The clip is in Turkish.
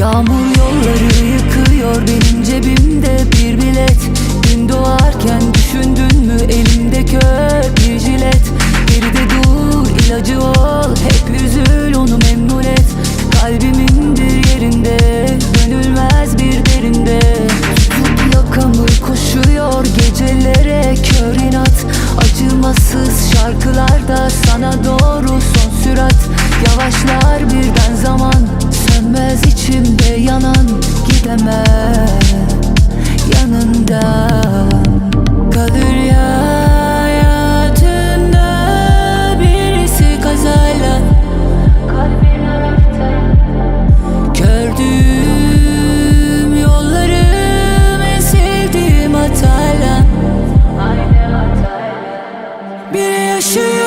Yağmur yolları yıkıyor benim cebimde bir bilet. Gün doğarken düşündün mü elimde kör bir jilet? Geride dur ilacı ol hep üzül onu memnun et. Kalbimin bir yerinde dönülmez bir derinde. Tutup yakamı koşuyor gecelere kör inat. Acımasız şarkılarda sana doğru son sürat. Yavaşlar bir içimde yanan gidemem yanında kalır ya birisi kazayla. Kalbin arafta gördüğüm yollarım sevdiğim hatayla. Aynı hatayla yaşıyor